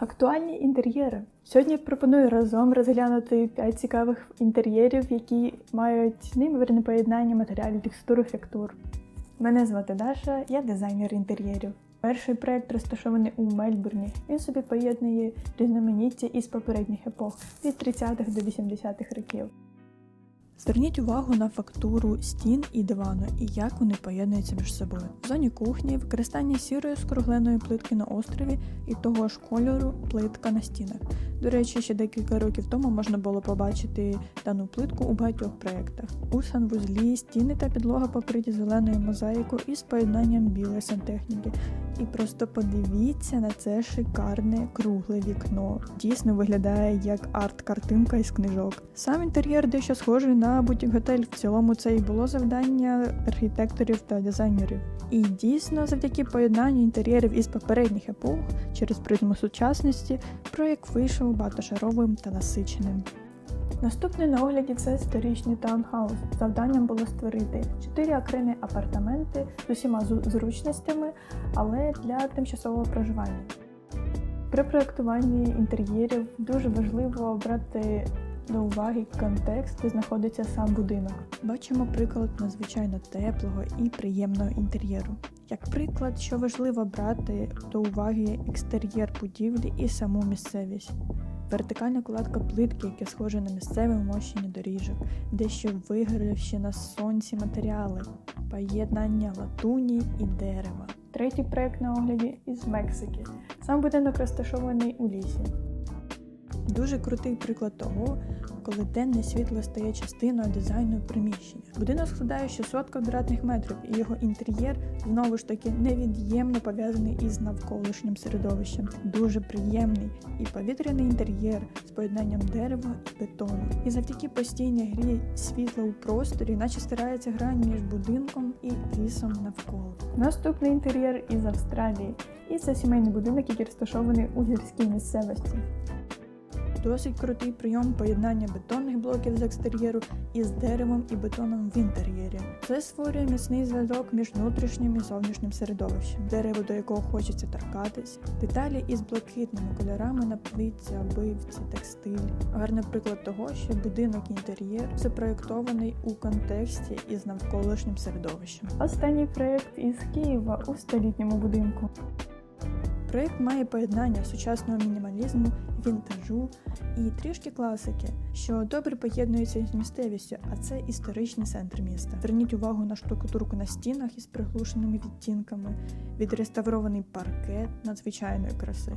Актуальні інтер'єри. Сьогодні пропоную разом розглянути 5 цікавих інтер'єрів, які мають неймовірне поєднання матеріалів, текстур, фектур. Мене звати Даша, я дизайнер інтер'єрів. Перший проект розташований у Мельбурні. Він собі поєднує різноманіття із попередніх епох від 30-х до 80-х років. Зверніть увагу на фактуру стін і дивану і як вони поєднуються між собою. В зоні кухні використання сірої скругленої плитки на острові і того ж кольору плитка на стінах. До речі, ще декілька років тому можна було побачити дану плитку у багатьох проєктах. У санвузлі стіни та підлога покриті зеленою мозаїкою із поєднанням білої сантехніки. І просто подивіться на це шикарне кругле вікно. Дійсно виглядає як арт-картинка із книжок. Сам інтер'єр дещо схожий на бутік-готель. В цілому це і було завдання архітекторів та дизайнерів. І дійсно, завдяки поєднанню інтер'єрів із попередніх епох через призму сучасності, проєкт вийшов багатошаровим та насиченим. Наступний на огляді це історичний таунхаус. Завданням було створити чотири окремі апартаменти з усіма зручностями, але для тимчасового проживання. При проєктуванні інтер'єрів дуже важливо брати до уваги контекст, де знаходиться сам будинок. Бачимо приклад надзвичайно теплого і приємного інтер'єру. Як приклад, що важливо брати до уваги екстер'єр будівлі і саму місцевість. Вертикальна кладка плитки, яке схоже на місцеве вмощення доріжок, дещо вигорівші на сонці матеріали, поєднання латуні і дерева. Третій проект на огляді із Мексики. Сам будинок розташований у лісі. Дуже крутий приклад того, коли денне світло стає частиною дизайну приміщення. Будинок складає 600 квадратних метрів, і його інтер'єр знову ж таки невід'ємно пов'язаний із навколишнім середовищем. Дуже приємний і повітряний інтер'єр з поєднанням дерева і бетону. І завдяки постійній грі світла у просторі, наче стирається грань між будинком і лісом навколо. Наступний інтер'єр із Австралії. І це сімейний будинок, який розташований у гірській місцевості. Досить крутий прийом поєднання бетонних блоків з екстер'єру із деревом і бетоном в інтер'єрі. Це створює міцний зв'язок між внутрішнім і зовнішнім середовищем, дерево, до якого хочеться торкатись, деталі із блакитними кольорами на плитці, обивці, текстилі. Гарний приклад того, що будинок інтер'єр запроєктований у контексті із навколишнім середовищем. Останній проєкт із Києва у столітньому будинку. Проєкт має поєднання сучасного мінімалізму, вінтажу і трішки класики, що добре поєднується з місцевістю, а це історичний центр міста. Зверніть увагу на штукатурку на стінах із приглушеними відтінками, відреставрований паркет надзвичайної краси,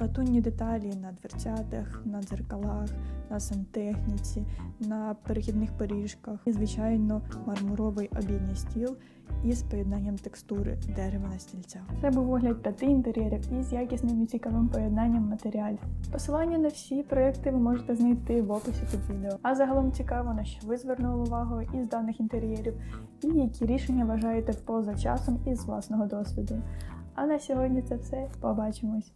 латунні деталі на дверцятах, на дзеркалах, на сантехніці, на перехідних поріжках і, звичайно, мармуровий обідній стіл із поєднанням текстури дерева на стільцях. Це був огляд п'яти інтер'єрів із якісним і цікавим поєднанням матеріалів. Посилання на всі проекти ви можете знайти в описі під відео. А загалом цікаво, на що ви звернули увагу із даних інтер'єрів і які рішення вважаєте поза часом із власного досвіду. А на сьогодні це все. Побачимось!